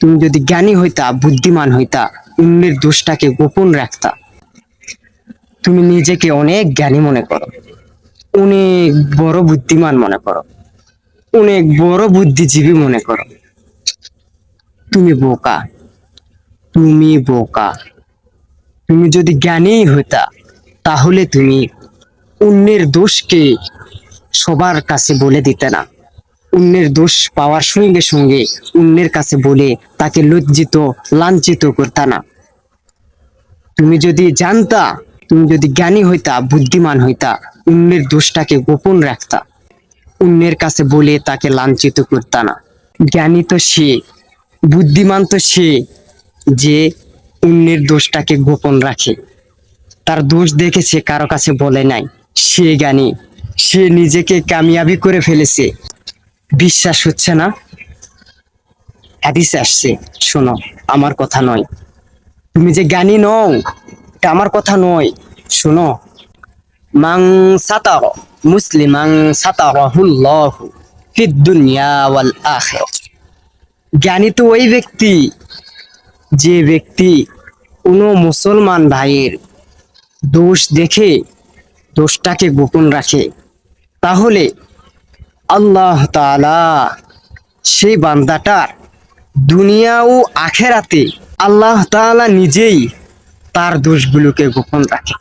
তুমি যদি জ্ঞানী হইতা, বুদ্ধিমান হইতা, অন্যের দোষটাকে গোপন রাখতা, তুমি নিজেকে অনেক জ্ঞানী মনে করো, অনেক বড় বুদ্ধিমান মনে করো, অনেক বড় বুদ্ধিজীবী মনে করো। তুমি বোকা তুমি বোকা। তুমি যদি জ্ঞানী হইতা, তাহলে তুমি অন্যের দোষকে সবার কাছে বলে দিতে না। অন্যের দোষ পাওয়ার সঙ্গে সঙ্গে অন্যের কাছে বলে তাকে লজ্জিত, লাঞ্ছিত করতা না। তুমি যদি জানতা, তুমি যদি জ্ঞানী হইতা, বুদ্ধিমান হইতা, অন্যের দোষটাকে গোপন রাখতা। অন্যের কাছে বলে তাকে লাঞ্ছিত করতা না। জ্ঞানী তো সে, বুদ্ধিমান তো সে যে অন্যের দোষটাকে গোপন রাখে। তার দোষ দেখে সে কারও কাছে বলে নাই। সে জ্ঞানী, সে নিজেকে কামিয়াবি করে ফেলেছে। বিশ্বাস হচ্ছে না। হাদিস আসছে, শোনো, আমার কথা নয়। তুমি যে জ্ঞানী নও, এটা আমার কথা নয়। শোনো মাং সাতার মুসলিমাং সাতারহুল্লাহ ফিদ দুনিয়া ওয়াল জ্ঞানী তো ওই ব্যক্তি, যে ব্যক্তি কোনো মুসলমান ভাইয়ের দোষ দেখে, দোষটাকে গোপন রাখে। তাহলে আল্লাহ তাআলা সেই বান্দাটার দুনিয়া ও আখেরাতে আল্লাহ তালা নিজেই তার দোষগুলোকে গোপন রাখে।